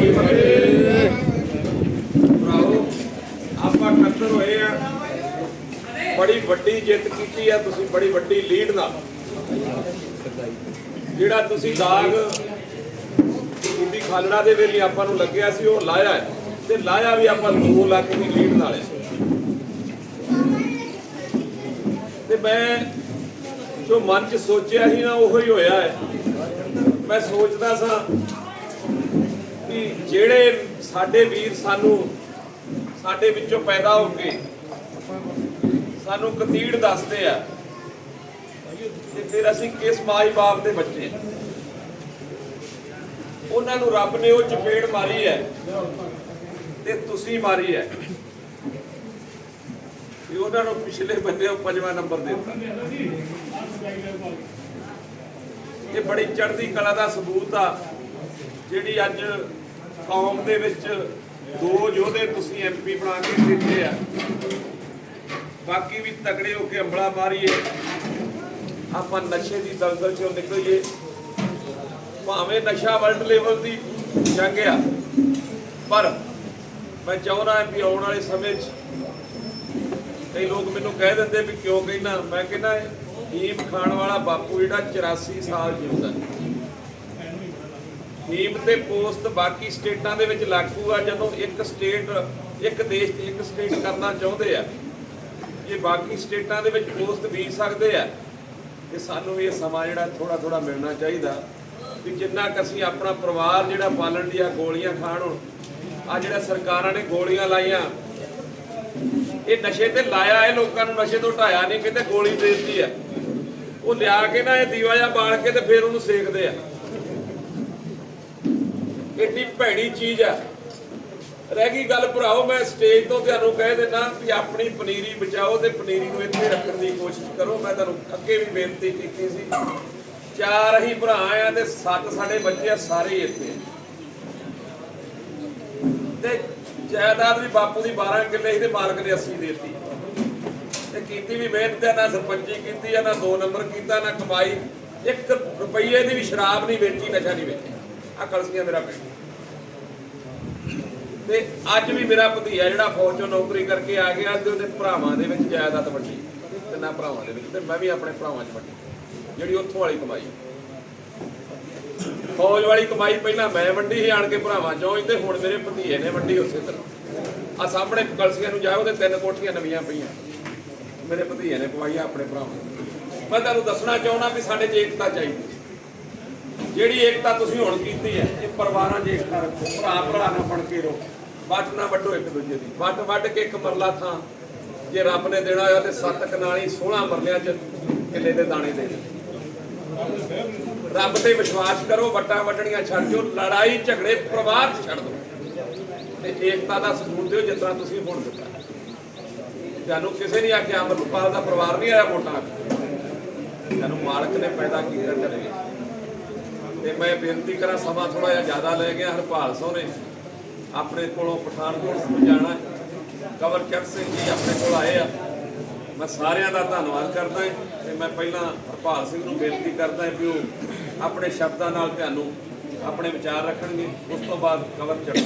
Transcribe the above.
ਕੀ ਫਤਿਹ ਭਰਾਓ ਆਪਾਂ ਇਕੱਤਰ ਹੋਏ ਆ। ਬੜੀ ਵੱਡੀ ਜਿੱਤ ਕੀਤੀ ਆ, ਤੁਸੀਂ ਬੜੀ ਵੱਡੀ ਲੀਡ ਨਾਲ। ਜਿਹੜਾ ਤੁਸੀਂ ਦਾਗ ਬੀਬੀ ਖਾਲੜਾ ਦੇ ਵੇਲੇ ਆਪਾਂ ਨੂੰ ਲੱਗਿਆ ਸੀ, ਉਹ ਲਾਇਆ ਹੈ। ਤੇ ਲਾਇਆ ਵੀ ਆਪਾਂ 2 ਲੱਖ ਦੀ ਲੀਡ ਨਾਲ ਹੈ। ਤੇ ਮੈਂ ਜੋ ਮਨ 'ਚ ਸੋਚਿਆ ਸੀ ਨਾ, ਉਹੋ ਹੀ ਹੋਇਆ ਹੈ। ਮੈਂ ਸੋਚਦਾ ਸਾਂ ਕਿ ਜਿਹੜੇ ਸਾਡੇ ਵੀਰ ਸਾਨੂੰ ਸਾਡੇ ਵਿੱਚੋਂ ਪੈਦਾ ਹੋ ਕੇ ਸਾਨੂੰ ਕਤੀੜ ਦੱਸਦੇ ਆ ਤੇ ਫਿਰ ਅਸੀਂ ਕਿਸ ਮਾਈ ਬਾਪ ਦੇ ਬੱਚੇ ਉਹਨਾਂ ਨੂੰ ਰੱਬ ਨੇ ਉਹ ਚਪੇੜ ਮਾਰੀ ਹੈ ਤੇ ਤੁਸੀਂ ਮਾਰੀ ਹੈ। ਵੀ ਉਹਨਾਂ ਨੂੰ ਪਿਛਲੇ ਬੰਦੇ ਉਹ ਪੰਜਵਾਂ ਨੰਬਰ ਦੇ ਦਿੱਤਾ। ਇਹ ਬੜੀ ਚੜ੍ਹਦੀ ਕਲਾ ਦਾ ਸਬੂਤ ਆ, ਜਿਹੜੀ ਅੱਜ ਕੌਮ ਦੇ ਵਿੱਚ ਦੋ ਯੋਧੇ ਤੁਸੀਂ ਐਮਪੀ ਬਣਾ ਕੇ ਦਿੱਤੇ ਆ। ਬਾਕੀ ਵੀ ਤਕੜੇ ਹੋ ਕੇ ਅੰਬਲਾ ਮਾਰੀਏ। ਆਪਾਂ ਨਸ਼ੇ ਦੀ ਦਲਦਲ ਚੋਂ ਨਿਕਲੀਏ। ਭਾਵੇਂ ਨਸ਼ਾ ਵਰਲਡ ਲੈਵਲ ਦੀ ਜੰਗ ਆ, ਪਰ ਮੈਂ ਚਾਹੁੰਦਾ ਵੀ ਆਉਣ ਵਾਲੇ ਸਮੇਂ 'ਚ ਕਈ ਲੋਕ ਮੈਨੂੰ ਕਹਿ ਦਿੰਦੇ ਵੀ ਕਿਉਂ ਕਹਿਣਾ ਮੈਂ ਕਹਿੰਦਾ ਹੀਮ ਖਾਣ ਵਾਲਾ ਬਾਪੂ ਜਿਹੜਾ 84 ਸਾਲ ਜਿਉਂਦਾ ਹੀਮ ਤੇ ਪੋਸਟ ਬਾਕੀ ਸਟੇਟਾਂ ਦੇ ਵਿੱਚ ਲਾਗੂ ਆ, ਜਦੋਂ ਇੱਕ ਸਟੇਟ, ਇੱਕ ਦੇਸ਼ ਤੇ ਇੱਕ ਸਟੇਟ ਕਰਨਾ ਚਾਹੁੰਦੇ ਆ, ਇਹ ਬਾਕੀ ਸਟੇਟਾਂ ਦੇ ਵਿੱਚ ਪੋਸਟ ਵੀ ਸਕਦੇ ਆ। ਤੇ ਸਾਨੂੰ ਇਹ ਸਮਾਂ ਜਿਹੜਾ ਥੋੜਾ ਥੋੜਾ ਮਿਲਣਾ ਚਾਹੀਦਾ ਵੀ ਜਿੰਨਾ ਕੁ ਅਸੀਂ ਆਪਣਾ ਪਰਿਵਾਰ ਜਿਹੜਾ ਪਾਲਣ ਦੀਆਂ ਗੋਲੀਆਂ ਖਾਣ ਹੁਣ ਆ ਜਿਹੜਾ ਸਰਕਾਰਾਂ ਨੇ ਗੋਲੀਆਂ ਲਾਈਆਂ, ਇਹ ਨਸ਼ੇ ਤੇ ਲਾਇਆ ਇਹ ਲੋਕਾਂ ਨੂੰ, ਨਸ਼ੇ ਤੋਂ ਢਾਇਆ ਨਹੀਂ, ਕਿਤੇ ਗੋਲੀ ਦੇ ਦਿੱਤੀ ਆ। ਉਹ ਲਿਆ ਕੇ ਨਾ ਇਹ ਦੀਵਾ ਜਿਹਾ ਬਾਲ ਕੇ ਤੇ ਫਿਰ ਉਹਨੂੰ ਸੇਕਦੇ ਆ। ਏਡੀ ਭੈੜੀ ਚੀਜ਼ ਆ। ਰਹਿ ਗਈ ਗੱਲ ਭਰਾਓ, ਮੈਂ ਸਟੇਜ ਤੋਂ ਤੁਹਾਨੂੰ ਕਹਿ ਦਿੰਦਾ ਵੀ ਆਪਣੀ ਪਨੀਰੀ ਬਚਾਓ ਤੇ ਪਨੀਰੀ ਨੂੰ ਇੱਥੇ ਰੱਖਣ ਦੀ ਕੋਸ਼ਿਸ਼ ਕਰੋ। ਮੈਂ ਤੁਹਾਨੂੰ ਅੱਗੇ ਵੀ ਬੇਨਤੀ ਕੀਤੀ ਸੀ। ਚਾਰ ਹੀ ਭਰਾ ਆ ਤੇ ਸੱਤ ਸਾਡੇ ਬੱਚੇ ਆ, ਸਾਰੇ ਇੱਥੇ। ਤੇ ਜਾਇਦਾਦ ਵੀ ਬਾਪੂ ਦੀ 12 ਕਿੱਲੇ ਸੀ ਤੇ ਮਾਲਕ ਨੇ 80 ਦੇਤੀ। ਤੇ ਕੀਤੀ ਵੀ ਮਿਹਨਤ ਹੈ ਨਾ ਸਰਪੰਚੀ ਕੀਤੀ ਹੈ ਨਾ ਦੋ ਨੰਬਰ ਕੀਤਾ, ਨਾ ਕਮਾਈ। ਇੱਕ ਰੁਪਈਏ ਦੀ ਵੀ ਸ਼ਰਾਬ ਨਹੀਂ ਵੇਚੀ, ਨਸ਼ਾ ਨਹੀਂ ਵੇਚੀ। ਆ ਕਲਸੀਆਂ ਮੇਰਾ ਪਿੰਡ। ਤੇ ਅੱਜ ਵੀ ਮੇਰਾ ਭਤੀਆ ਜਿਹੜਾ ਫੌਜ ਚੋਂ ਨੌਕਰੀ ਕਰਕੇ ਆ ਗਿਆ ਤੇ ਉਹਦੇ ਭਰਾਵਾਂ ਦੇ ਵਿੱਚ ਜਾਇਦਾਦ ਵੱਡੀ। ਤਿੰਨਾਂ ਭਰਾਵਾਂ ਦੇ ਵਿੱਚ ਤੇ ਮੈਂ ਵੀ ਆਪਣੇ ਭਰਾਵਾਂ 'ਚ ਵੱਡੀ। ਜਿਹੜੀ ਉੱਥੋਂ ਵਾਲੀ ਕਮਾਈ। ਫੌਜ ਵਾਲੀ ਕਮਾਈ ਪਹਿਲਾਂ ਮੈਂ ਵੰਡੀ ਸੀ, ਆਣ ਕੇ ਭਰਾਵਾਂ ਚੋਂ ਹੀ ਤੇ ਹੁਣ ਮੇਰੇ ਭਤੀਏ ਨੇ ਵੰਡੀ ਉਸੇ ਤਰ੍ਹਾਂ। ਆ ਸਾਹਮਣੇ ਕਲਸੀਆਂ ਨੂੰ ਜਾਓ ਤੇ ਤਿੰਨ ਕੋਠੀਆਂ ਨਵੀਆਂ ਪਈਆਂ। ਮੇਰੇ ਭਤੀਏ ਨੇ ਪਵਾਈਆਂ ਆਪਣੇ ਭਰਾਵਾਂ ਨੂੰ। ਮੈਂ ਤੁਹਾਨੂੰ ਦੱਸਣਾ ਚਾਹੁੰਦਾ ਵੀ ਸਾਡੇ 'ਚ ਏਕਤਾ ਚਾਹੀਦੀ। ਜਿਹੜੀ ਏਕਤਾ ਤੁਸੀਂ ਹੁਣ ਕੀਤੀ ਹੈ, ਇਹ ਪਰਿਵਾਰਾਂ 'ਚ ਏਕਤਾ ਰੱਖੋ, ਭਰਾ ਭਰਾ ਨਾਲ ਬਣ ਕੇ ਰਹੋ। ਵੱਟ ਨਾ ਵੱਢੋ ਇੱਕ ਦੂਜੇ ਦੀ। ਵੱਟ ਵੱਢ ਕੇ ਇੱਕ ਮਰਲਾ ਥਾਂ, ਜੇ ਰੱਬ ਨੇ ਦੇਣਾ ਹੋਇਆ ਤੇ ਸੱਤ ਕਨਾਲੀ 16 ਮਰਲਿਆਂ 'ਚ ਕਿੱਲੇ ਦੇ ਦਾਣੇ ਦੇ ਰੱਬ ਤੇ ਵਿਸ਼ਵਾਸ ਕਰੋ, ਵੱਟਾਂ ਵੱਢਣੀਆਂ ਛੱਡ ਦਿਓ, ਲੜਾਈ ਝਗੜੇ ਪਰਿਵਾਰ 'ਚ ਛੱਡ ਦਿਓ। ਤੇ ਏਕਤਾ ਦਾ ਸਬੂਤ ਦਿਓ ਜਿਸ ਤਰ੍ਹਾਂ ਤੁਸੀਂ ਹੁਣ ਦਿੱਤਾ। ਤੁਹਾਨੂੰ ਕਿਸੇ ਨੇ ਆਖਿਆ, ਅਮਰਪਾਲ ਦਾ ਪਰਿਵਾਰ ਨਹੀਂ ਆਇਆ ਵੋਟਾਂ। ਆ ਤੁਹਾਨੂੰ ਮਾਲਕ ਨੇ ਪੈਦਾ ਕੀਤਾ ਘਰੇ ਤੇ ਮੈਂ ਬੇਨਤੀ ਕਰਾਂ ਸਮਾਂ ਥੋੜਾ ਜਿਹਾ ਜ਼ਿਆਦਾ ਲੈ ਗਿਆ ਹਰਪਾਲ ਸਿੰਘ ਨੇ ਆਪਣੇ ਕੋਲੋਂ ਪਠਾਨਕੋਟ ਨੂੰ ਜਾਣਾ ਕਵਰ ਚੜ ਸਿੰਘ ਜੀ ਆਪਣੇ ਕੋਲ ਆਏ ਆ। ਮੈਂ ਸਾਰਿਆਂ ਦਾ ਧੰਨਵਾਦ ਕਰਦਾ ਹਾਂ ਤੇ ਮੈਂ ਪਹਿਲਾਂ ਹਰਪਾਲ ਸਿੰਘ ਨੂੰ ਬੇਨਤੀ ਕਰਦਾ ਹਾਂ ਵੀ ਉਹ ਆਪਣੇ ਸ਼ਬਦਾਂ ਨਾਲ ਤੁਹਾਨੂੰ ਆਪਣੇ ਵਿਚਾਰ ਰੱਖਣਗੇ। ਉਸ ਤੋਂ ਬਾਅਦ ਕਵਰ ਚੜ